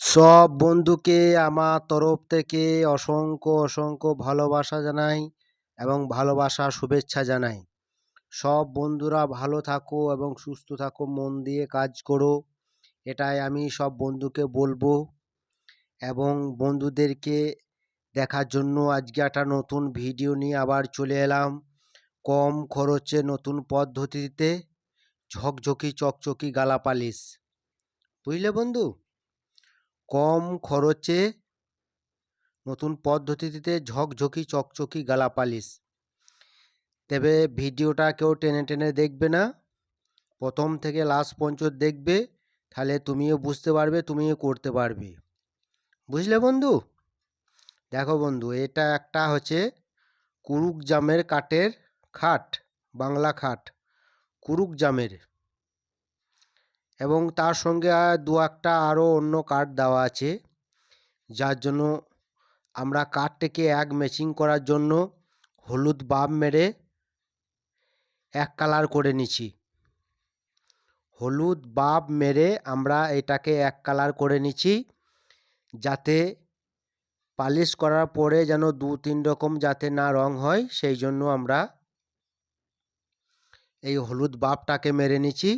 সব বন্ধুকে আমার তরফ থেকে অসংখ্য অসংখ্য ভালোবাসা জানাই এবং ভালোবাসা শুভেচ্ছা জানাই। সব বন্ধুরা ভালো থাকো এবং সুস্থ থাকো, মন দিয়ে কাজ করো, এটাই আমি সব বন্ধুকে বলব এবং বন্ধুদেরকে দেখার জন্য আজকে একটা নতুন ভিডিও নিয়ে আবার চলে এলাম কম খরচে নতুন পদ্ধতিতে ঝকঝকি, চকচকি গালা পালিশ বুঝলে বন্ধু? কম খরচে নতুন পদ্ধতিতে ঝকঝকি, চকচকি গালা পালিশ তবে ভিডিওটা কেউ টেনে টেনে দেখবে না। প্রথম থেকে লাস্ট পর্যন্ত দেখবে, তাহলে তুমিও বুঝতে পারবে, তুমিও করতে পারবে। বুঝলে বন্ধু? দেখো বন্ধু, এটা একটা হচ্ছে কুরুক জামের কাঠের খাট, বাংলা খাট। কুরুক জামের এবং তার সঙ্গে দু একটা আরও অন্য কাঠ দেওয়া আছে। যার জন্য আমরা কাঠটাকে এক ম্যাচিং করার জন্য হলুদ বাব মেরে এক কালার করে নিছি হলুদ বাব মেরে আমরা এটাকে এক কালার করে নিচ্ছি যাতে পালিশ করার পরে যেন দু তিন রকম যাতে না রং হয়, সেই জন্য আমরা এই হলুদ বাবটাকে মেরে নিচ্ছি।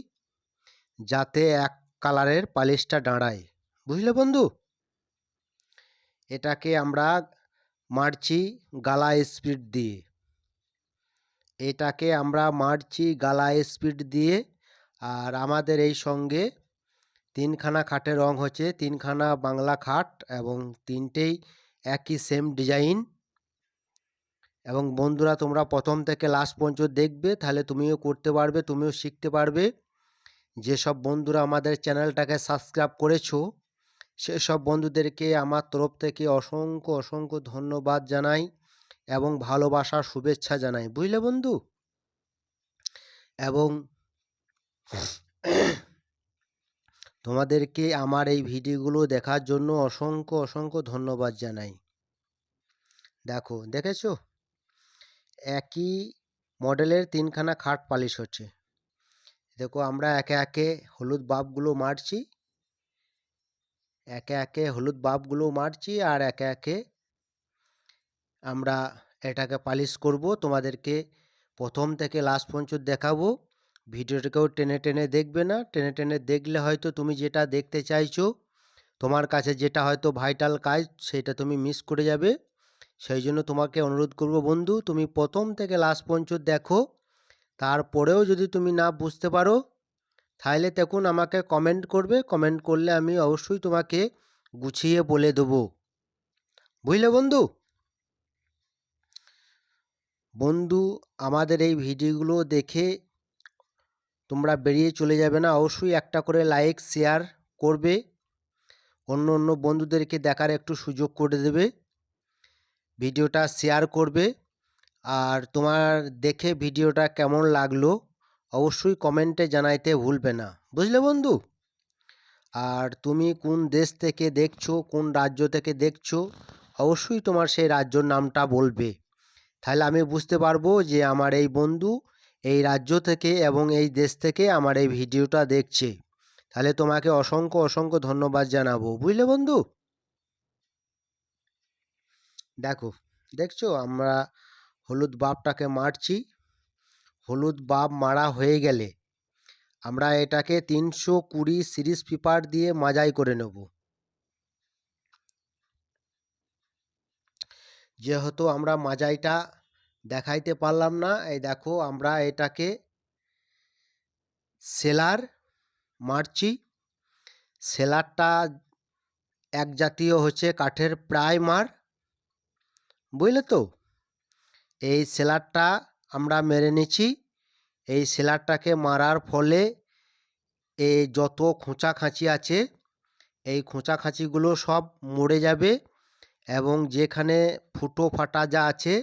যাতে এক কালারের পালিশটা দাঁড়ায়। বুঝলে বন্ধু? এটাকে আমরা মারছি গালা স্পিড দিয়ে, এটাকে আমরা মারছি গালা স্পিড দিয়ে আর আমাদের এই সঙ্গে তিনখানা খাটের রং হচ্ছে তিনখানা বাংলা খাট এবং তিনটেই একই সেম ডিজাইন এবং বন্ধুরা তোমরা প্রথম থেকে লাস্ট পর্যন্ত দেখবে, তাহলে তুমিও করতে পারবে, তুমিও শিখতে পারবে। যেসব বন্ধুরা আমাদের চ্যানেলটাকে সাবস্ক্রাইব করেছ, সেসব বন্ধুদেরকে আমার তরফ থেকে অসংখ্য অসংখ্য ধন্যবাদ জানাই এবং ভালোবাসা শুভেচ্ছা জানাই, বুঝলে বন্ধু? এবং তোমাদেরকে আমার এই ভিডিওগুলো দেখার জন্য অসংখ্য অসংখ্য ধন্যবাদ জানাই। দেখো, দেখেছ? একই মডেলের তিনখানা খাট পালিশ হচ্ছে। দেখো আমরা একে একে হলুদ বাপগুলো মারছি। একে একে হলুদ বাপগুলো মারছি আর একে একে আমরা এটাকে পালিশ করব। তোমাদেরকে প্রথম থেকে লাস্ট পর্যন্ত দেখাবো। ভিডিওটাকেও টেনে টেনে দেখবে না। টেনে টেনে দেখলে হয়তো তুমি যেটা দেখতে চাইছো, তোমার কাছে যেটা হয়তো ভাইটাল কাজ, সেটা তুমি মিস করে যাবে। সেই জন্য তোমাকে অনুরোধ করব বন্ধু, তুমি প্রথম থেকে লাস্ট পর্যন্ত দেখো। তারপরেও যদি তুমি না বুঝতে পারো তাহলে দেখুন আমাকে কমেন্ট করবে। কমেন্ট করলে আমি অবশ্যই তোমাকে গুছিয়ে বলে দেবো। বুঝলে বন্ধু? বন্ধু, আমাদের এই ভিডিওগুলো দেখে তোমরা বেরিয়ে চলে যাবে না। অবশ্যই একটা করে লাইক শেয়ার করবে। অন্য অন্য বন্ধুদেরকে দেখার একটু সুযোগ করে দেবে। ভিডিওটা শেয়ার করবে। আর তোমার দেখে ভিডিওটা কেমন লাগল, অবশ্যই কমেন্টে জানাইতে ভুলবে না। বুঝলে বন্ধু? আর তুমি কোন দেশ থেকে দেখছ, কোন রাজ্য থেকে দেখছ, অবশ্যই তোমার সেই রাজ্যর নামটা বলবে। তাহলে আমি বুঝতে পারব যে আমার এই বন্ধু এই রাজ্য থেকে এবং এই দেশ থেকে আমার এই ভিডিওটা দেখছে। তাহলে তোমাকে অসংখ্য অসংখ্য ধন্যবাদ জানাব। বুঝলে বন্ধু? দেখো, দেখছ? আমরা হলুদ বাপটাকে মারছি। হলুদ বাপ মারা হয়ে গেলে আমরা এটাকে তিনশো কুড়ি সিরিজ পেপার দিয়ে মাজাই করে নেব। যেহেতু আমরা মাজাইটা দেখাইতে পারলাম না, এই দেখো আমরা এটাকে সেলার মারছি। সেলারটা এক জাতীয় হচ্ছে কাঠের প্রাইমার, বুঝলে তো? এই সেলারটা আমরা মেরে নিচ্ছি। এই সেলারটাকে মারার ফলে এই যত খোঁচা খাঁচি আছে, এই খোঁচা খাঁচিগুলো সব মরে যাবে এবং যেখানে ফুটো ফাটা যা আছে,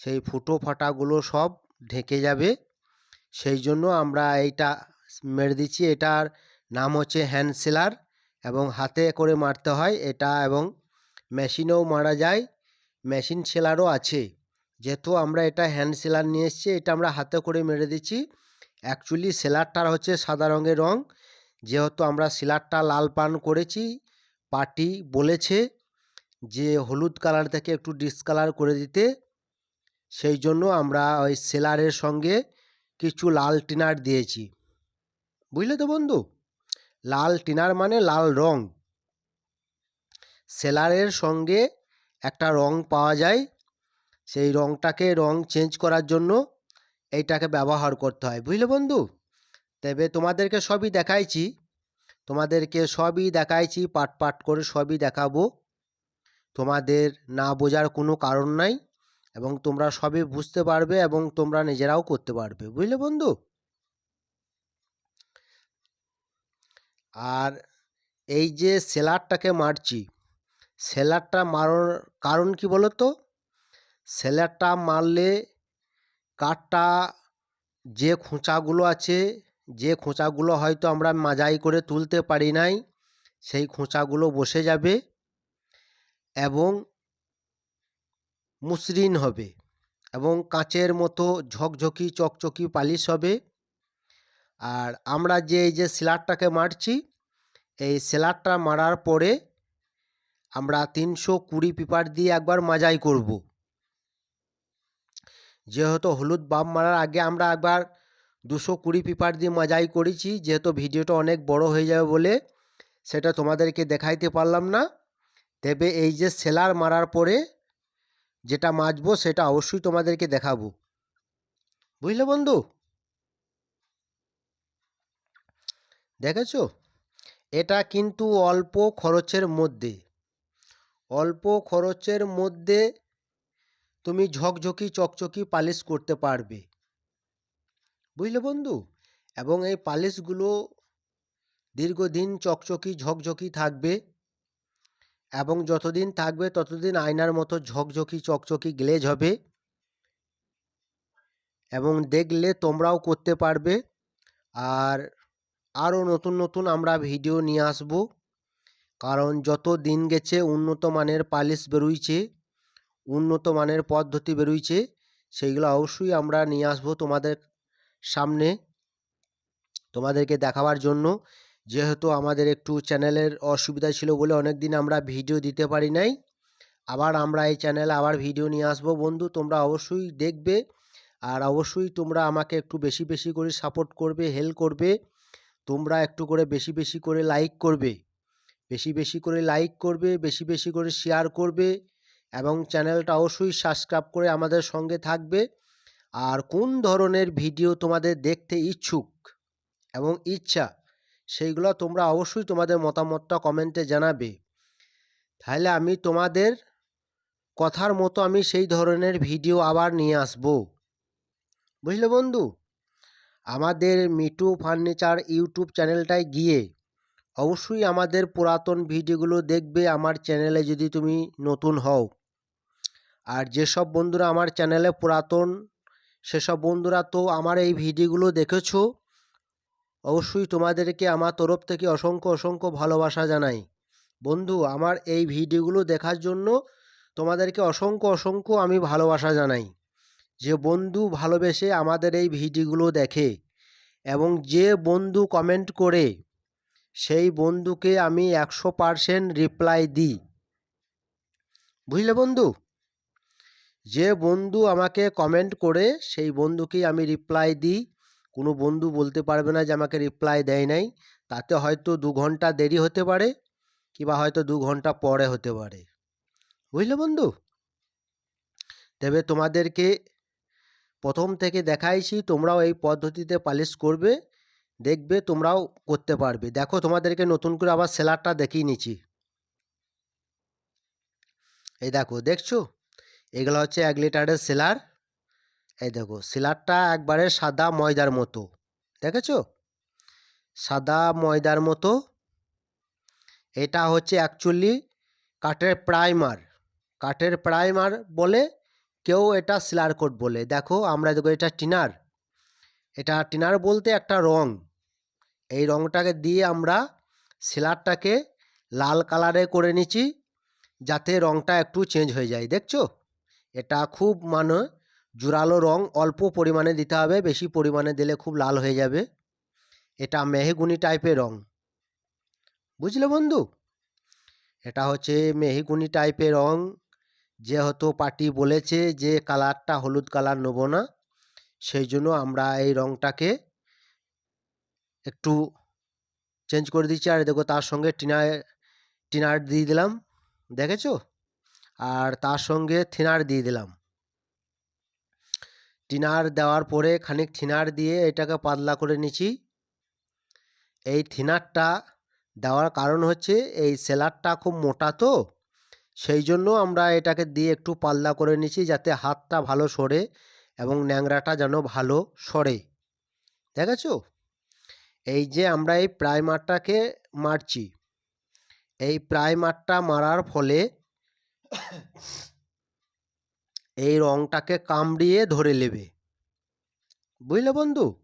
সেই ফুটো ফাটাগুলো সব ঢেকে যাবে। সেই জন্য আমরা এইটা মেরে দিচ্ছি। এটার নাম হচ্ছে হ্যান্ড সেলার এবং হাতে করে মারতে হয়। এটা এবং মেশিনেও মারা যায়। মেশিন সেলারও আছে। যেহেতু আমরা এটা হ্যান্ড সেলার নিয়ে এসেছি, এটা আমরা হাতে করে মেরে দিচ্ছি। অ্যাকচুয়ালি সেলারটার হচ্ছে সাদা রঙের রং। যেহেতু আমরা সেলারটা লাল পান করেছি, পার্টি বলেছে যে হলুদ কালার থেকে একটু ডিসকালার করে দিতে। সেই জন্য আমরা ওই সেলারের সঙ্গে কিছু লাল টিনার দিয়েছি। বুঝলে তো বন্ধু? লাল টিনার মানে লাল রং। সেলারের সঙ্গে একটা রং পাওয়া যায়। সেই রংটাকে রং চেঞ্জ করার জন্য এইটাকে ব্যবহার করতে হয়। বুঝলে বন্ধু? তবে তোমাদেরকে সবই দেখাইছি। তোমাদেরকে সবই দেখাইছি, পাট পাট করে সবই দেখাবো। তোমাদের না বোঝার কোনো কারণ নাই এবং তোমরা সবই বুঝতে পারবে এবং তোমরা নিজেরাও করতে পারবে। বুঝলে বন্ধু? আর এই যে সেলারটাকে মারছি, সেলারটা মারার কারণ কি বলো তো সেলারটা মারলে কাঠটা যে খোঁচাগুলো আছে, যে খোঁচাগুলো হয়তো আমরা মাজাই করে তুলতে পারি নাই, সেই খোঁচাগুলো বসে যাবে এবং মসৃণ হবে এবং কাঁচের মতো ঝকঝকি, চকচকি, পালিশ হবে। আর আমরা যে এই যে সিলারটাকে মারছি, এই সেলারটা মারার পরে আমরা তিনশো কুড়ি পেপার দিয়ে একবার মাজাই করব। যেহেতু হলুদ বাম মারার আগে আমরা একবার দুশো কুড়ি পেপার দিয়ে মাজাই করেছি, যেহেতু ভিডিওটা অনেক বড় হয়ে যাবে বলে সেটা তোমাদেরকে দেখাইতে পারলাম না। তবে এই যে সেলার মারার পরে যেটা মাজবো সেটা অবশ্যই তোমাদেরকে দেখাবো। বুঝলে বন্ধু? দেখেছ? এটা কিন্তু অল্প খরচের মধ্যে। অল্প খরচের মধ্যে তুমি ঝকঝকি, চকচকি পালিশ করতে পারবে। বুঝলে বন্ধু? এবং এই পালিশগুলো দীর্ঘদিন চকচকি, ঝকঝকি থাকবে এবং যতদিন থাকবে ততদিন আয়নার মতো ঝকঝকি, চকচকি গ্লেজ হবে এবং দেখলে তোমরাও করতে পারবে। আর আরও নতুন নতুন আমরা ভিডিও নিয়ে আসব। কারণ যত দিন গেছে উন্নত মানের পালিশ বেরোইছে। উন্নত মানের পদ্ধতি বেরোইছে, সেইগুলো অবশ্যই আমরা নিয়ে আসব তোমাদের সামনে। তোমাদেরকে দেখাবার জন্য। যেহেতু আমাদের একটু চ্যানেলের অসুবিধা ছিল বলে অনেক দিন আমরা ভিডিও দিতে পারি নাই, আবার আমরা এই চ্যানেলে আবার ভিডিও নিয়ে আসব। বন্ধু, তোমরা অবশ্যই দেখবে আর অবশ্যই তোমরা আমাকে একটু বেশি বেশি করে সাপোর্ট করবে হেল্প করবে। তোমরা একটু করে বেশি বেশি করে লাইক করবে। বেশি বেশি করে লাইক করবে, বেশি বেশি করে শেয়ার করবে। এবং চ্যানেলটা অবশ্যই সাবস্ক্রাইব করে আমাদের সঙ্গে থাকবে। আর কোন ধরনের ভিডিও তোমাদের দেখতে ইচ্ছুক এবং ইচ্ছা, সেইগুলো তোমরা অবশ্যই তোমাদের মতামতটা কমেন্টে জানাবে। তাহলে আমি তোমাদের কথার মতো আমি সেই ধরনের ভিডিও আবার নিয়ে আসব। বুঝলে বন্ধু? আমাদের মিটু ফার্নিচার ইউটিউব চ্যানেলটায় গিয়ে অবশ্যই আমাদের পুরাতন ভিডিওগুলো দেখবে। আমার চ্যানেলে যদি তুমি নতুন হও। আর যেসব বন্ধুরা আমার চ্যানেলে পুরাতন, সেসব বন্ধুরা তো আমার এই ভিডিওগুলো দেখেছ, অবশ্যই তোমাদেরকে আমার তরফ থেকে অসংখ্য অসংখ্য ভালোবাসা জানাই। বন্ধু, আমার এই ভিডিওগুলো দেখার জন্য তোমাদেরকে অসংখ্য অসংখ্য আমি ভালোবাসা জানাই। যে বন্ধু ভালোবেসে আমাদের এই ভিডিওগুলো দেখে এবং যে বন্ধু কমেন্ট করে, সেই বন্ধুকে আমি একশো পারসেন্ট রিপ্লাই দিই। বুঝলে বন্ধু? যে বন্ধু আমাকে কমেন্ট করে, সেই বন্ধুকেই আমি রিপ্লাই দিই। কোনো বন্ধু বলতে পারবে না যে আমাকে রিপ্লাই দেয় নাই। তাতে হয়তো দু ঘণ্টা দেরি হতে পারে, কিংবা হয়তো দু ঘণ্টা পরে হতে পারে। বুঝলে বন্ধু? তবে তোমাদেরকে প্রথম থেকে দেখাইছি, তোমরাও এই পদ্ধতিতে পালিশ করবে, দেখবে তোমরাও করতে পারবে। দেখো, তোমাদেরকে নতুন করে আবার সেলারটা দেখিয়ে নিচ্ছি। এই দেখো, দেখছ? এগুলো হচ্ছে এক লিটারের সেলার। এই দেখো, সিলারটা একবারে সাদা ময়দার মতো, দেখেছ? সাদা ময়দার মতো। এটা হচ্ছে অ্যাকচুয়ালি কাঠের প্রাইমার কাঠের প্রাইমার বলে কেউ এটা সিলার কোট বলে। দেখো, আমরা দেখো এটা টিনার। এটা টিনার বলতে একটা রং। এই রংটাকে দিয়ে আমরা সিলারটাকে লাল কালারে করে নিচ্ছি, যাতে রংটা একটু চেঞ্জ হয়ে যায়, দেখছ? এটা খুব মানে জোরালো রং, অল্প পরিমাণে দিতে হবে, বেশি পরিমাণে দিলে খুব লাল হয়ে যাবে। এটা মেহেগুনি টাইপের রং। বুঝলে বন্ধু? এটা হচ্ছে মেহগুনি টাইপের রং। যেহেতু পার্টি বলেছে যে কালারটা হলুদ কালার নেব না, সেই জন্য আমরা এই রংটাকে একটু চেঞ্জ করে দিচ্ছি। আর দেখো তার সঙ্গে টিনার টিনার দিয়ে দিলাম। দেখেছ? আর তার সঙ্গে থিনার দিয়ে দিলাম। টিনার দেওয়ার পরে খানিক থিনার দিয়ে এটাকে পাতলা করে নিচ্ছি। এই থিনারটা দেওয়ার কারণ হচ্ছে এই সেলারটা খুব মোটা তো, সেই জন্য আমরা এটাকে দিয়ে একটু পাতলা করে নিচ্ছি যাতে হাতটা ভালো সরে এবং ন্যাংরাটা যেন ভালো সরে। দেখেছ? এই যে আমরা এই প্রাইমারটাকে মারছি। এই প্রাইমারটা মারার ফলে এই রংটাকে কামড়িয়ে ধরে নেবে। বুঝলে বন্ধু?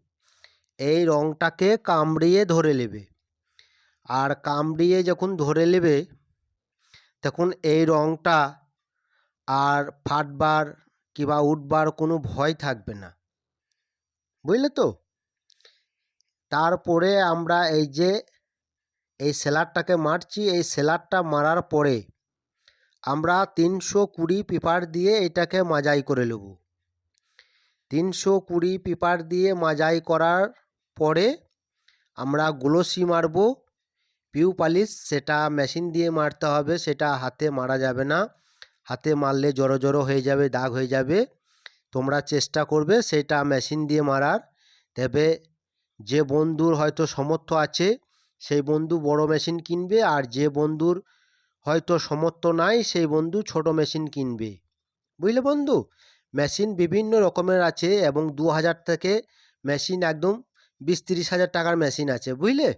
এই রংটাকে কামড়িয়ে ধরে নেবে। আর কামড়িয়ে যখন ধরে নেবে, তখন এই রংটা আর ফাটবার কিংবা উঠবার কোনো ভয় থাকবে না। বুঝলে তো? তারপরে আমরা এই যে, এই সেলারটাকে মারছি, এই সেলারটা মারার পরে আমরা তিনশো কুড়ি পেপার দিয়ে এটাকে মাজাই করে নেব। তিনশো কুড়ি পেপার দিয়ে মাজাই করার পরে আমরা গ্লোসি মারব। পিউ পালিশ, সেটা মেশিন দিয়ে মারতে হবে, সেটা হাতে মারা যাবে না। হাতে মারলে জড়ো জড়ো হয়ে যাবে, দাগ হয়ে যাবে। তোমরা চেষ্টা করবে সেটা মেশিন দিয়ে মারার। তবে যে বন্ধুর হয়তো সামর্থ্য আছে, সেই বন্ধু বড় মেশিন কিনবে আর যে বন্ধুর হয়তো সামর্থ্য নাই সেই বন্ধু ছোট মেশিন কিনবে। বুঝলে বন্ধু? মেশিন বিভিন্ন রকমের আছে এবং দু হাজার থেকে মেশিন একদম বিশ তিরিশ হাজার টাকার মেশিন আছে, বুঝলে?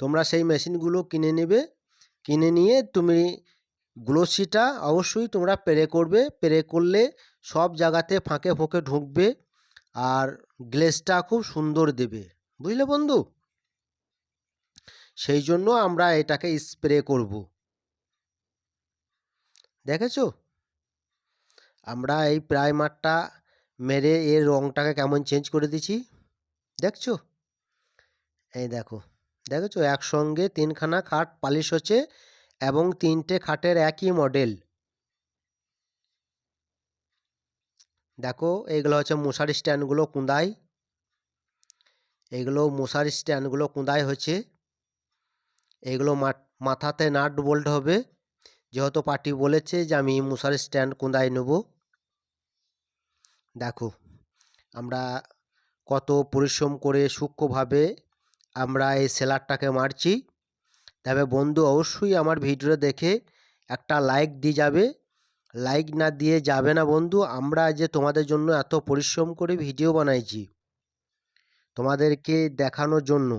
তোমরা সেই মেশিনগুলো কিনে নেবে, কিনে নিয়ে তুমি গ্লোসিটা অবশ্যই তোমরা স্প্রে করবে স্প্রে করলে সব জায়গাতে ফাঁকে ফোঁকে ঢুকবে আর গ্লেসটা খুব সুন্দর দেবে, বুঝলে বন্ধু? সেই জন্য আমরা এটাকে স্প্রে করব। দেখেছ? আমরা এই প্রাইমারটা মেরে এর রংটাকে কেমন চেঞ্জ করে দিছি দেখছ? এই দেখো। দেখেছ? একসঙ্গে তিনখানা খাট পালিশ হচ্ছে এবং তিনটে খাটের একই মডেল দেখো এইগুলো হচ্ছে মশার স্ট্যান্ডগুলো কুঁদাই এইগুলো মশার স্ট্যান্ডগুলো কুঁদাই হচ্ছে। এইগুলো মাথাতে নাট বোল্ট হবে। যেহেতু পার্টি বলেছে যে আমি মশার স্ট্যান্ড কোদায় নেব। দেখো, আমরা কত পরিশ্রম করে সূক্ষ্মভাবে আমরা এই সেলারটাকে মারছি। তবে বন্ধু, অবশ্যই আমার ভিডিও দেখে একটা লাইক দিয়ে যাবে। লাইক না দিয়ে যাবে না বন্ধু, আমরা যে তোমাদের জন্য এত পরিশ্রম করে ভিডিও বানাইছি, তোমাদেরকে দেখানোর জন্য।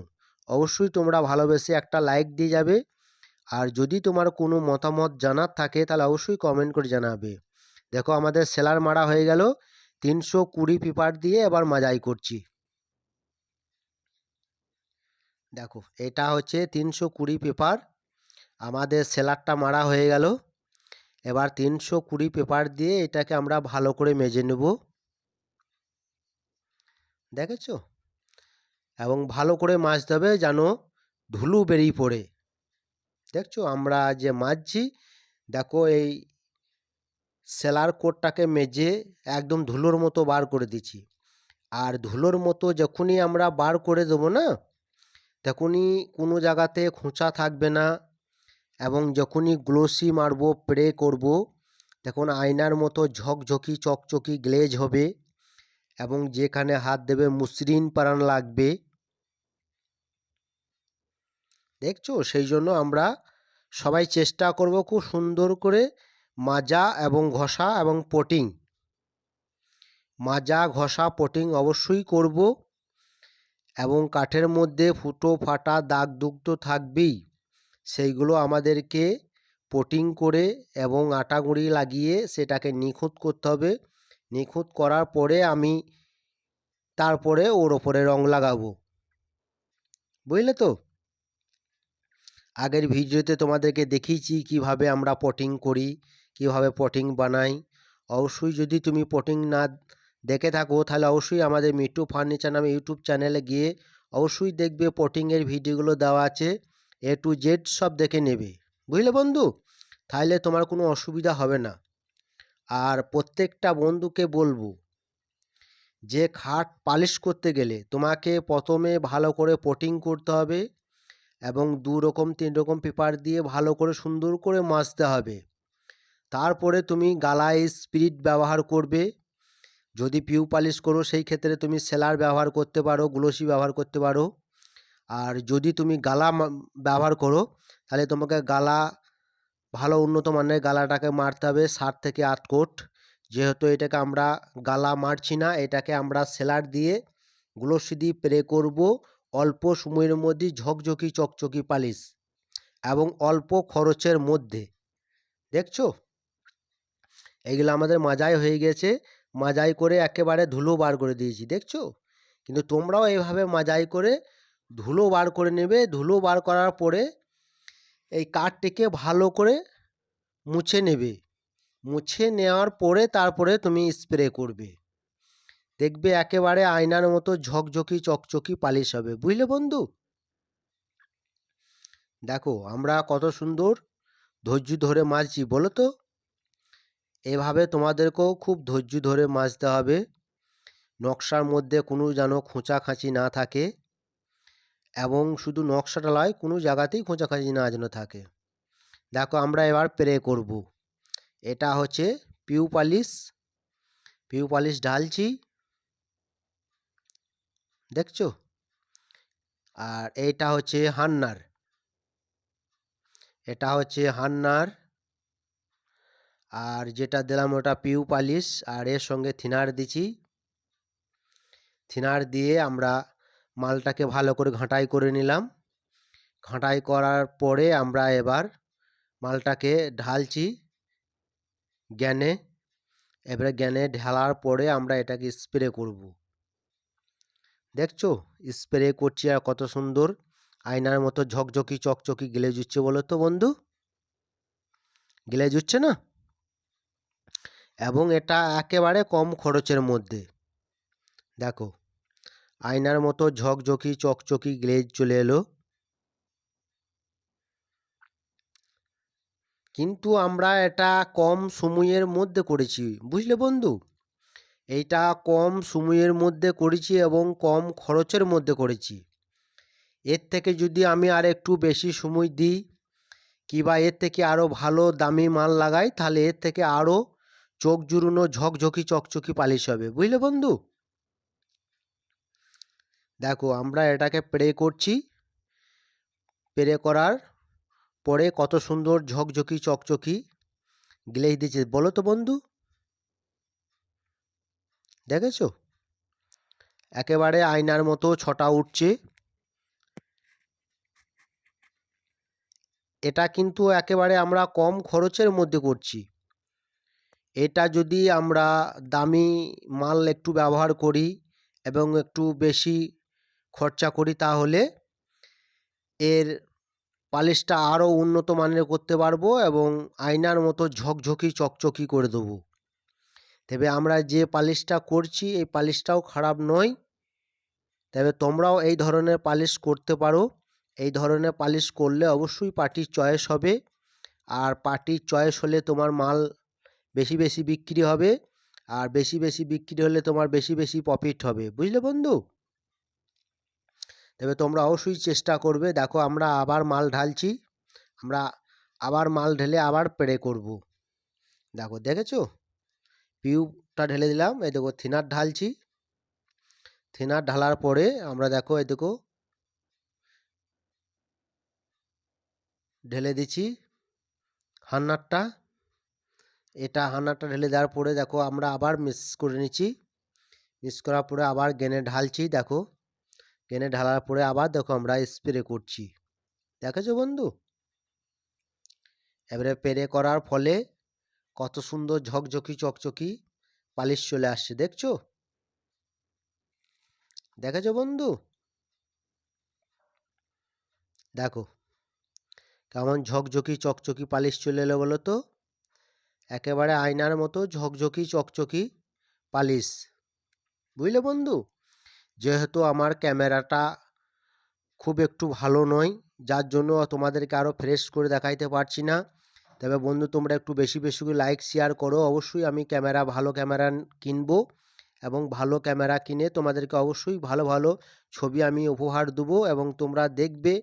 অবশ্যই তোমরা ভালোবেসে একটা লাইক দিয়ে যাবে। আর যদি তোমার কোনো মতামত জানার থাকে, তাহলে অবশ্যই কমেন্ট করে জানাবে। দেখো, আমাদের সেলার মারা হয়ে গেল। তিনশো কুড়ি পেপার দিয়ে এবার মাজাই করছি। দেখো, এটা হচ্ছে তিনশো কুড়ি পেপার আমাদের সেলারটা মারা হয়ে গেল। এবার তিনশো কুড়ি পেপার দিয়ে এটাকে আমরা ভালো করে মেজে নেব। দেখেছ? এবং ভালো করে মাজতে হবে যেন ধুলো বেরিয়ে পড়ে। দেখছ? আমরা যে মাজছি দেখো এই সেলার কোটটাকে মেজে একদম ধুলোর মতো বার করে দিচ্ছি। আর ধুলোর মতো যখনই আমরা বার করে দেবো না, তখনই কোনো জায়গাতে খোঁচা থাকবে না এবং যখনই গ্লোসি মারবো, স্প্রে করব, তখন আয়নার মতো ঝকঝকি, চকচকি গ্লেজ হবে। এবং যেখানে হাত দেবে মসৃণ পারান লাগবে। দেখছ? সেই জন্য আমরা সবাই চেষ্টা করব খুব সুন্দর করে মাজা এবং ঘষা এবং পটিং। মাজা, ঘষা, পটিং অবশ্যই করব এবং কাঠের মধ্যে ফুটো, ফাটা, দাগ দুগ তো থাকবেই। সেইগুলো আমাদেরকে পটিং করে এবং আটা গুঁড়ি লাগিয়ে সেটাকে নিখুঁত করতে হবে। নিখুঁত করার পরে আমি তারপরে ওর ওপরে রং লাগাবো। বুঝলে তো? আগের ভিডিওতে তোমাদেরকে দেখিয়েছি কীভাবে আমরা পটিং করি, কীভাবে পটিং বানাই। অবশ্যই যদি তুমি পটিং না দেখে থাকো, তাহলে অবশ্যই আমাদের মিটু ফার্নিচার নামে ইউটিউব চ্যানেলে গিয়ে অবশ্যই দেখবে পটিংয়ের ভিডিওগুলো দেওয়া আছে। এ টু জেড সব দেখে নেবে। বুঝলে বন্ধু? তাহলে তোমার কোনো অসুবিধা হবে না। আর প্রত্যেকটা বন্ধুকে বলব, যে খাট পালিশ করতে গেলে তোমাকে প্রথমে ভালো করে পোটিং করতে হবে এবং দু রকম, তিন রকম পেপার দিয়ে ভালো করে সুন্দর করে মাজতে হবে। তারপরে তুমি গালায় স্পিরিট ব্যবহার করবে। যদি পিউ পালিশ করো, সেই ক্ষেত্রে তুমি সেলার ব্যবহার করতে পারো গ্লোসি ব্যবহার করতে পারো। আর যদি তুমি গালা ব্যবহার করো, তাহলে তোমাকে গালা ভালো উন্নত মানের গালাটাকে মারতে হবে সাত থেকে আট কোট। যেহেতু এটাকে আমরা গালা মারছি না, এটাকে আমরা সেলার দিয়ে গ্লোসি দিয়ে স্প্রে করব অল্প সময়ের মধ্যে ঝকঝকি চকচকি পালিশ এবং অল্প খরচের মধ্যে। দেখছ? এইগুলো আমাদের মাজাই হয়ে গেছে। মাজাই করে একেবারে ধুলো বার করে দিয়েছি, দেখছ? কিন্তু তোমরাও এইভাবে মাজাই করে ধুলো বার করে নেবে। ধুলো বার করার পরে এই কাঠটিকে ভালো করে মুছে নেবে। মুছে নেওয়ার পরে তারপরে তুমি স্প্রে করবে। দেখবে একেবারে আয়নার মতো ঝকঝকি, চকচকি পালিশ হবে। বুঝলে বন্ধু? দেখো, আমরা কত সুন্দর ধৈর্য ধরে মাজছি, বলো তো? এভাবে তোমাদেরকেও খুব ধৈর্য ধরে মাজতে হবে। নকশার মধ্যে কোনো যেন খোঁচাখাঁচি না থাকে। এবং শুধু নকশাটা নয়, কোনো জায়গাতেই খোঁচাখাঁচি না যেন থাকে। দেখো আমরা এবার প্রে করব। এটা হচ্ছে পিউ পালিশ পিউ পালিশ ঢালছি। দেখছ? আর এইটা হচ্ছে হান্নার। এটা হচ্ছে হান্নার। আর যেটা দিলাম ওটা পিউ পালিশ আর এর সঙ্গে থিনার দিছি। থিনার দিয়ে আমরা মালটাকে ভালো করে ঘাঁটাই করে নিলাম। ঘাঁটাই করার পরে আমরা এবার মালটাকে ঢালছি জ্ঞানে এবারে জ্ঞানে ঢালার পরে আমরা এটাকে স্প্রে করব। দেখছ? স্প্রে করছি আর কত সুন্দর। আয়নার মতো ঝকঝকি, চকচকি গেলে জুচ্ছে বলো তো বন্ধু? গেলে জুচ্ছে না? এবং এটা একেবারে কম খরচের মধ্যে। দেখো আয়নার মতো ঝকঝকি, চকচকি গ্লেজ চলে এলো। কিন্তু আমরা এটা কম সময়ের মধ্যে করেছি, বুঝলে বন্ধু? এইটা কম সময়ের মধ্যে করেছি এবং কম খরচের মধ্যে করেছি। এর থেকে যদি আমি আর একটু বেশি সময় দিই, কিংবা এর থেকে আরও ভালো দামি মাল লাগাই, তাহলে এর থেকে আরও চোখ জুড়োনো ঝকঝকি, চকচকি পালিশ হবে, বুঝলে বন্ধু? দেখো আমরা এটাকে প্রে করছি। প্রে করার পরে কত সুন্দর ঝকঝকি, চকচকি গ্লেজ দিচ্ছে। বলো তো বন্ধু। দেখেছ? একেবারে আয়নার মতো ছটা উঠছে। এটা কিন্তু একেবারে আমরা কম খরচের মধ্যে করছি। এটা যদি আমরা দামি মাল একটু ব্যবহার করি এবং একটু বেশি খরচা করি তাহলে এর পালিশটা আরও উন্নত মানের করতে পারব এবং আয়নার মতো ঝকঝকি চকচকি করে দেবো। তবে আমরা যে পালিশটা করছি, এই পালিশটাও খারাপ নয়। তবে তোমরাও এই ধরনের পালিশ করতে পারো। এই ধরনের পালিশ করলে অবশ্যই পার্টির চয়েস হবে। আর পার্টির চয়েস হলে তোমার মাল বেশি বেশি বিক্রি হবে। আর বেশি বেশি বিক্রি হলে তোমার বেশি বেশি প্রফিট হবে। বুঝলে বন্ধু? তবে তোমরা অবশ্যই চেষ্টা করবে। দেখো আমরা আবার মাল ঢালছি। আমরা আবার মাল ঢেলে আবার প্রে করব। দেখো দেখেছ? পিউটা ঢেলে দিলাম। এই দেখো থিনার ঢালছি। থিনার ঢালার পরে আমরা দেখো এই দেখো ঢেলে দিচ্ছি হান্নারটা এটা হান্নারটা ঢেলে দেওয়ার পরে দেখো আমরা আবার মিক্স করে নিচ্ছি। মিক্স করার পরে আবার গেনে ঢালছি। দেখো গেনে ঢালার পরে আবার দেখো আমরা স্প্রে করছি। দেখেছ বন্ধু? এবারে স্প্রে করার ফলে কত সুন্দর ঝকঝকি চকচকি পালিশ চলে আসছে, দেখছ? দেখেছ বন্ধু? দেখো, কেমন ঝকঝকি চকচকি পালিশ চলে এলো বলো তো? একেবারে আয়নার মতো ঝকঝকি চকচকি পালিশ। বুঝলে বন্ধু? যেহেতু আমার ক্যামেরাটা খুব একটু ভালো নয়, যার জন্য তোমাদেরকে আরও ফ্রেশ করে দেখাইতে পারছি না। তবে বন্ধু, তোমরা একটু বেশি বেশি করে লাইক শেয়ার করো। অবশ্যই আমি ক্যামেরা, ভালো ক্যামেরা কিনবো এবং ভালো ক্যামেরা কিনে তোমাদেরকে অবশ্যই ভালো ভালো ছবি আমি উপহার দেবো এবং তোমরা দেখবে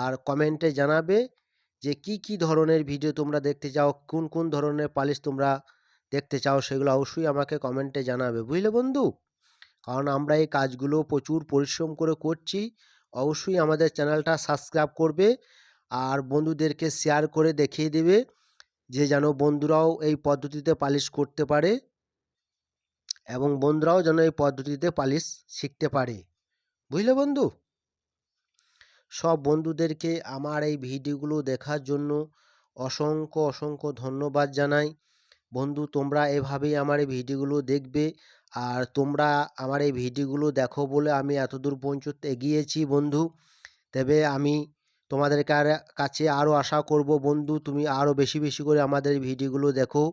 আর কমেন্টে জানাবে যে কি কি ধরনের ভিডিও তোমরা দেখতে চাও, কোন কোন ধরনের পালিশ তোমরা দেখতে চাও, সেগুলো অবশ্যই আমাকে কমেন্টে জানাবে। বুঝলে বন্ধু? কারণ আমরা এই কাজগুলো প্রচুর পরিশ্রম করে করছি। অবশ্যই আমাদের চ্যানেলটা সাবস্ক্রাইব করবে আর বন্ধুদেরকে শেয়ার করে দেখিয়ে দেবে যে যেন বন্ধুরাও এই পদ্ধতিতে পালিশ করতে পারে এবং বন্ধুরাও যেন এই পদ্ধতিতে পালিশ শিখতে পারে। বুঝলে বন্ধু? সব বন্ধুদেরকে আমার এই ভিডিওগুলো দেখার জন্য অসংখ্য অসংখ্য ধন্যবাদ জানাই। বন্ধু, তোমরা এভাবেই আমার এই ভিডিওগুলো দেখবে। আর তোমরা আমার এই ভিডিওগুলো দেখো বলে আমি এতদূর পর্যন্ত এগিয়েছি বন্ধু। তবে আমি তোমাদের কাছে আরও আশা করব বন্ধু, তুমি আরও বেশি বেশি করে আমাদের ভিডিওগুলো দেখো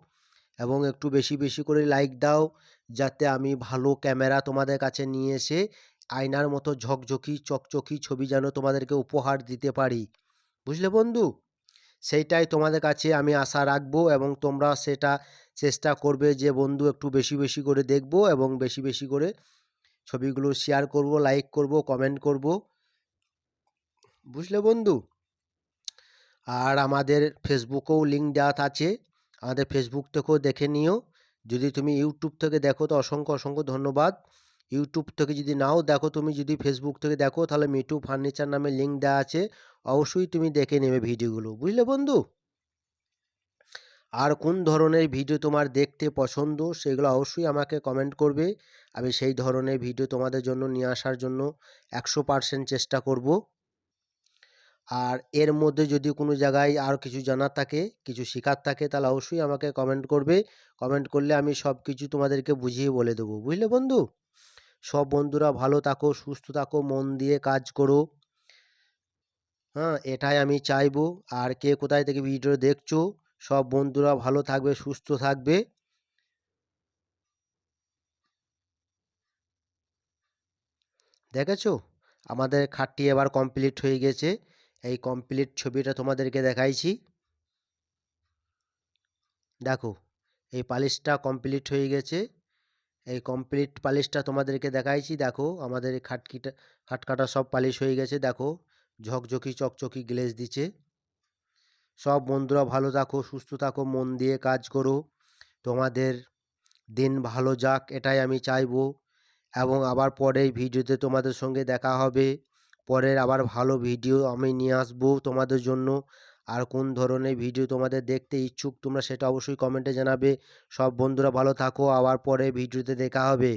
এবং একটু বেশি বেশি করে লাইক দাও যাতে আমি ভালো ক্যামেরা তোমাদের কাছে নিয়ে এসে আয়নার মতো ঝকঝকি, চকচকি ছবি যেন তোমাদেরকে উপহার দিতে পারি। বুঝলে বন্ধু? সেইটাই তোমাদের কাছে আমি আশা রাখব এবং তোমরা সেটা চেষ্টা করবে যে বন্ধু একটু বেশি বেশি করে দেখব এবং বেশি বেশি করে ছবিগুলো শেয়ার করব লাইক করব কমেন্ট করব। বুঝলে বন্ধু? আর আমাদের ফেসবুকেও লিঙ্ক দেওয়া আছে। আমাদের ফেসবুক থেকেও দেখে নিও। যদি তুমি ইউটিউব থেকে দেখো তো অসংখ্য অসংখ্য ধন্যবাদ। ইউটিউব থেকে যদি নাও দেখো তুমি, যদি ফেসবুক থেকে দেখো তাহলে মিটু ফার্নিচার নামে লিঙ্ক দেওয়া আছে। অবশ্যই তুমি দেখে নেবে ভিডিওগুলো, বুঝলে বন্ধু? আর কোন ধরনের ভিডিও তোমার দেখতে পছন্দ সেগুলো অবশ্যই আমাকে কমেন্ট করবে। আমি সেই ধরনের ভিডিও তোমাদের জন্য নিয়ে আসার জন্য একশো পারসেন্ট চেষ্টা করব। আর এর মধ্যে যদি কোনো জায়গায় আর কিছু জানার থাকে, কিছু শেখার থাকে, তাহলে অবশ্যই আমাকে কমেন্ট করবে। কমেন্ট করলে আমি সব কিছু তোমাদেরকে বুঝিয়ে বলে দেবো, বুঝলে বন্ধু? সব বন্ধুরা ভালো থাকো, সুস্থ থাকো, মন দিয়ে কাজ করো। হ্যাঁ এটাই আমি চাইব। আর কে কোথায় থেকে ভিডিও দেখছ? সব বন্ধুরা ভালো থাকবে, সুস্থ থাকবে। দেখেছ? আমাদের খাটটি এবার কমপ্লিট হয়ে গেছে। এই কমপ্লিট ছবিটা তোমাদেরকে দেখাইছি। দেখো, এই পালিশটা কমপ্লিট হয়ে গেছে। এই কমপ্লিট পালিশটা তোমাদেরকে দেখাইছি। দেখো, আমাদের খাটকিটা খাটকাটা সব পালিশ হয়ে গেছে। দেখো ঝকঝকি চকচকি গ্লেজ দিচ্ছে। সব বন্ধুরা ভালো থাকো, সুস্থ থাকো, মন দিয়ে কাজ করো। তোমাদের দিন ভালো যাক, এটাই আমি চাইব। এবং আবার পরের ভিডিওতে তোমাদের সঙ্গে দেখা হবে। পরের আবার ভালো ভিডিও আমি নিয়ে আসব তোমাদের জন্য। আর কোন ধরনের ভিডিও তোমাদের দেখতে ইচ্ছুক তোমরা সেটা অবশ্যই কমেন্টে জানাবে। সব বন্ধুরা ভালো থাকো, আবার পরে ভিডিওতে দেখা হবে।